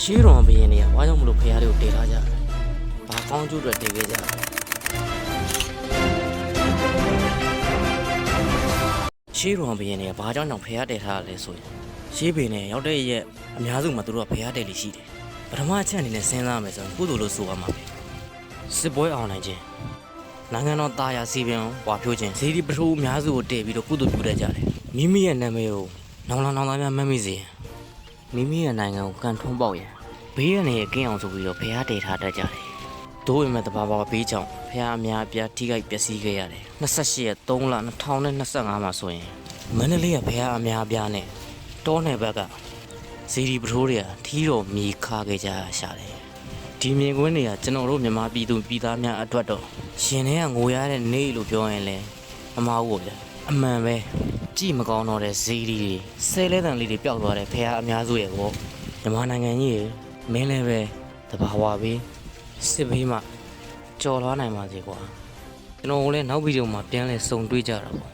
ရှေးတော်ဘရင်တွေကဘာကြောင့်မလို့ဖះတွေကိုတည်ထားကြလဲဘာကောင်းကျိုးအတွက်တည်ခဲ့ကြလဲရှေးတော်ဘရင်တွေကဘာကြောင့်ကြောင့်ဖះတည်ထားရလဲဆိုရင်ရှေးဘင်နဲ့ရောက်တဲ့ရက်အများစုမှာသူတို့ကဖះတည်လိရှိတယ်ပထမအချက်အနေနဲ့စဉ်းစားမယ်ဆိုရင်ကုသိုလ်လို့ဆိုရမှာပဲစစ်ပွဲအောင်နိုင်ခြင်းနိုင်ငံတော်တာယာစီပင်ဝါဖြိုးခြင်းဇီဒီပထိုးအများစုကိုတည်ပြီးတော့ကုသိုလ်ပြုတတ်ကြတယ်မိမိရဲ့နာမည်ကိုနောင်လာနောင်သားများမှတ်မိစေရန် မိမိရဲ့နိုင်ငံကိုကန်ထွန်းပေါက်ရန်ဘေးရန်ရဲ့ကင်းအောင်ဆိုပြီးတော့ဖះတည်ထားတတ်ကြတယ်။ဒို့ဝင်မဲ့တဘာဘာဘေးကြောင့်ဖះအများအပြားထိခိုက်ပျက်စီးခဲ့ရတယ်။28ရက်3လ2025မှာဆိုရင်မန္တလေးကဖះအများအပြားနဲ့တောနယ်ဘက်ကစီဒီပထိုးတွေကထီးတော်မြေခါခဲ့ကြရရှာတယ်။ဒီမြင်ကွင်းတွေကကျွန်တော်တို့မြန်မာပြည်သူပြည်သားများအတွက်တော့ရှင်တွေကငိုရတဲ့နေ့လို့ပြောရင်လည်းအမှားဘူးဗျာ အမှန်ပဲကြည့်မကောင်းတော့တဲ့ဇီဒီတွေဆဲလဲတန်လေးတွေပျောက်သွားတယ်ဖះအများစုရဲ့ကောမြန်မာနိုင်ငံကြီးရေမင်းလည်းပဲတဘာဝဘေးစစ်ဘေးမှကြော်လွားနိုင်ပါစေကွာကျွန်တော်တို့လည်းနောက်ဗီဒီယိုမှာပြန်လဲစုံတွေ့ကြတာပေါ့